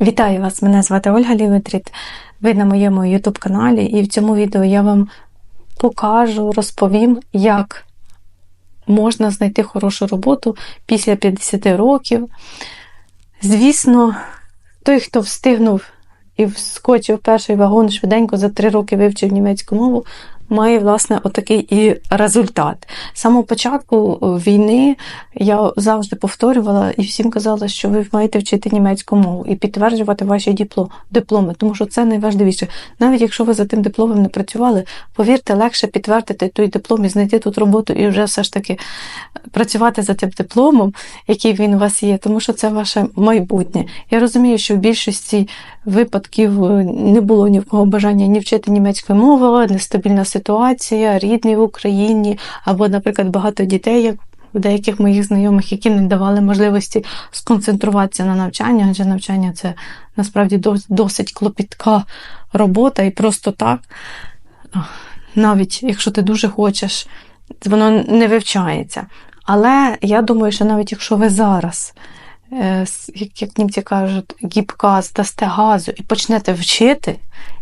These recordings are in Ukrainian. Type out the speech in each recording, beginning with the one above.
Вітаю вас! Мене звати Ольга Лівитріт. Ви на моєму YouTube каналі, і в цьому відео я вам покажу, розповім, як можна знайти хорошу роботу після 50 років. Звісно, той, хто встигнув і вскочив перший вагон швиденько за 3 роки вивчив німецьку мову, має, власне, отакий і результат. З самого початку війни я завжди повторювала і всім казала, що ви маєте вчити німецьку мову і підтверджувати ваші дипломи, тому що це найважливіше. Навіть якщо ви за тим дипломом не працювали, повірте, легше підтвердити той диплом і знайти тут роботу, і вже все ж таки працювати за тим дипломом, який він у вас є, тому що це ваше майбутнє. Я розумію, що в більшості випадків е, не було ні в кого бажання ні вчити німецької мови, нестабільна ситуація, рідний в Україні, або, наприклад, багато дітей, як у деяких моїх знайомих, які не давали можливості сконцентруватися на навчанні, адже навчання це насправді досить клопітка робота, і просто так, навіть якщо ти дуже хочеш, воно не вивчається. Але я думаю, що навіть якщо ви зараз, як, як німці кажуть, гібка дасте газу і почнете вчити,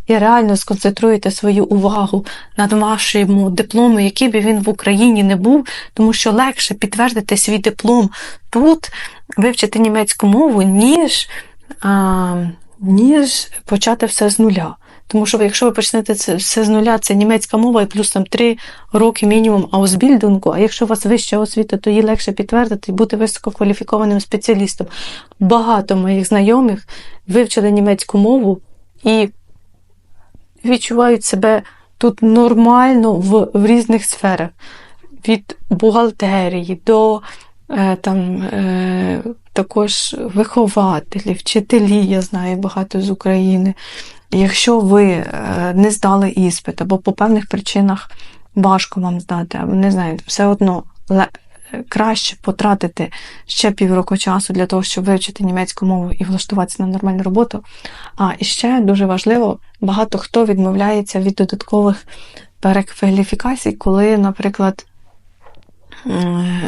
і реально сконцентруєте свою увагу над вашим дипломом, який би він в Україні не був, тому що легше підтвердити свій диплом тут, вивчити німецьку мову, ніж, а, ніж почати все з нуля. Тому що якщо ви почнете це все з нуля, це німецька мова і плюс там 3 роки мінімум аусбільдингу, а якщо у вас вища освіта, то її легше підтвердити і бути висококваліфікованим спеціалістом. Багато моїх знайомих вивчили німецьку мову і відчувають себе тут нормально в, в різних сферах. Від бухгалтерії до е, там, е, також вихователів, вчителі, я знаю багато з України. Якщо ви е, не здали іспит або по певних причинах важко вам здати, або не знаю, все одно ле- краще потратити ще півроку часу для того, щоб вивчити німецьку мову і влаштуватися на нормальну роботу. А і ще дуже важливо, багато хто відмовляється від додаткових перекваліфікацій, коли, наприклад,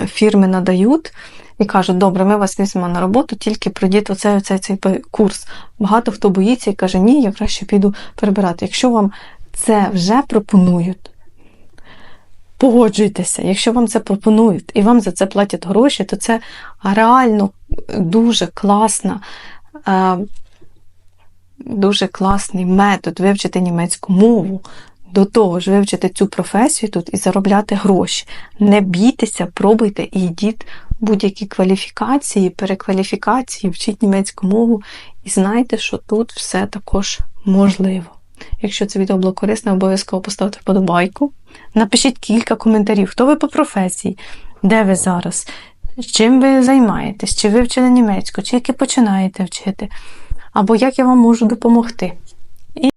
фірми надають і кажуть, добре, ми вас візьмемо на роботу, тільки пройдіть оцей, оцей цей курс. Багато хто боїться і каже, ні, я краще піду перебирати. Якщо вам це вже пропонують, погоджуйтеся. Якщо вам це пропонують і вам за це платять гроші, то це реально дуже класна. е, Дуже класний метод вивчити німецьку мову, до того ж вивчити цю професію тут і заробляти гроші. Не бійтеся, пробуйте і йдіть будь-які кваліфікації, перекваліфікації, вчіть німецьку мову і знайте, що тут все також можливо. Якщо це відео було корисне, обов'язково поставте вподобайку. Напишіть кілька коментарів, хто ви по професії, де ви зараз, чим ви займаєтесь, чи ви вчили німецьку, чи тільки починаєте вчити, або як я вам можу допомогти.